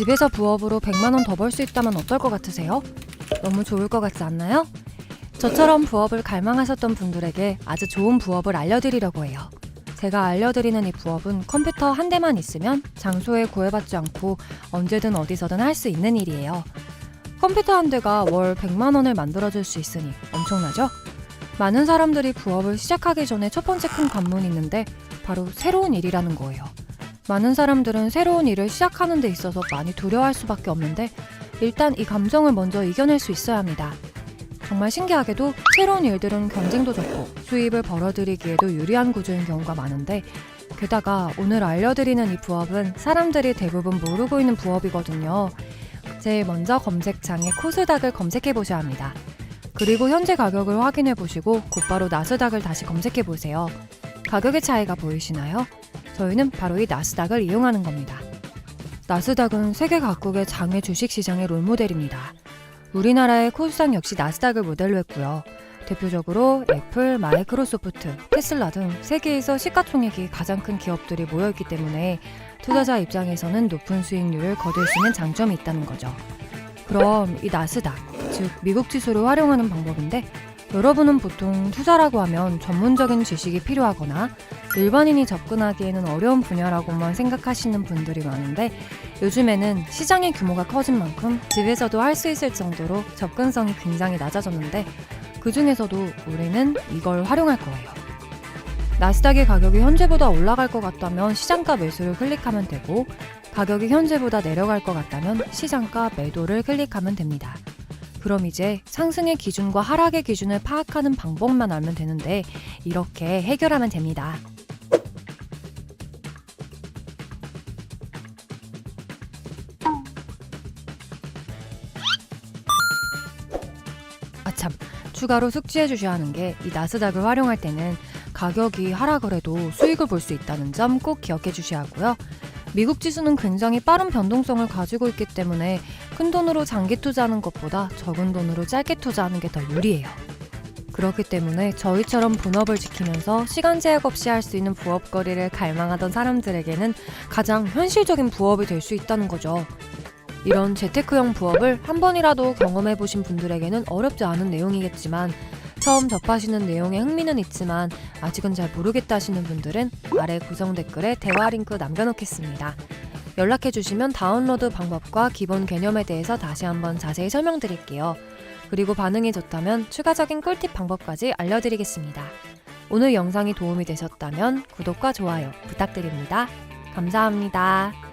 집에서 부업으로 100만 원 더 벌 수 있다면 어떨 것 같으세요? 너무 좋을 것 같지 않나요? 저처럼 부업을 갈망하셨던 분들에게 아주 좋은 부업을 알려드리려고 해요. 제가 알려드리는 이 부업은 컴퓨터 한 대만 있으면 장소에 구애받지 않고 언제든 어디서든 할 수 있는 일이에요. 컴퓨터 한 대가 월 100만 원을 만들어줄 수 있으니 엄청나죠? 많은 사람들이 부업을 시작하기 전에 첫 번째 큰 관문이 있는데 바로 새로운 일이라는 거예요. 많은 사람들은 새로운 일을 시작하는 데 있어서 많이 두려워할 수밖에 없는데 일단 이 감정을 먼저 이겨낼 수 있어야 합니다. 정말 신기하게도 새로운 일들은 경쟁도 적고 수입을 벌어들이기에도 유리한 구조인 경우가 많은데 게다가 오늘 알려드리는 이 부업은 사람들이 대부분 모르고 있는 부업이거든요. 제일 먼저 검색창에 코스닥을 검색해 보셔야 합니다. 그리고 현재 가격을 확인해 보시고 곧바로 나스닥을 다시 검색해 보세요. 가격의 차이가 보이시나요? 저희는 바로 이 나스닥을 이용하는 겁니다. 나스닥은 세계 각국의 장외 주식 시장의 롤모델입니다. 우리나라의 코스닥 역시 나스닥을 모델로 했고요. 대표적으로 애플, 마이크로소프트, 테슬라 등 세계에서 시가총액이 가장 큰 기업들이 모여있기 때문에 투자자 입장에서는 높은 수익률을 거둘 수 있는 장점이 있다는 거죠. 그럼 이 나스닥, 즉 미국 지수를 활용하는 방법인데 여러분은 보통 투자라고 하면 전문적인 지식이 필요하거나 일반인이 접근하기에는 어려운 분야라고만 생각하시는 분들이 많은데 요즘에는 시장의 규모가 커진 만큼 집에서도 할 수 있을 정도로 접근성이 굉장히 낮아졌는데 그 중에서도 우리는 이걸 활용할 거예요. 나스닥의 가격이 현재보다 올라갈 것 같다면 시장가 매수를 클릭하면 되고 가격이 현재보다 내려갈 것 같다면 시장가 매도를 클릭하면 됩니다. 그럼 이제 상승의 기준과 하락의 기준을 파악하는 방법만 알면 되는데 이렇게 해결하면 됩니다. 아참 추가로 숙지해 주셔야 하는 게 이 나스닥을 활용할 때는 가격이 하락을 해도 수익을 볼 수 있다는 점 꼭 기억해 주셔야 하고요. 미국 지수는 굉장히 빠른 변동성을 가지고 있기 때문에 큰 돈으로 장기 투자하는 것보다 적은 돈으로 짧게 투자하는 게 더 유리해요. 그렇기 때문에 저희처럼 본업을 지키면서 시간 제약 없이 할 수 있는 부업거리를 갈망하던 사람들에게는 가장 현실적인 부업이 될 수 있다는 거죠. 이런 재테크형 부업을 한 번이라도 경험해 보신 분들에게는 어렵지 않은 내용이겠지만 처음 접하시는 내용에 흥미는 있지만 아직은 잘 모르겠다 하시는 분들은 아래 구성 댓글에 대화 링크 남겨놓겠습니다. 연락해 주시면 다운로드 방법과 기본 개념에 대해서 다시 한번 자세히 설명드릴게요. 그리고 반응이 좋다면 추가적인 꿀팁 방법까지 알려드리겠습니다. 오늘 영상이 도움이 되셨다면 구독과 좋아요 부탁드립니다. 감사합니다.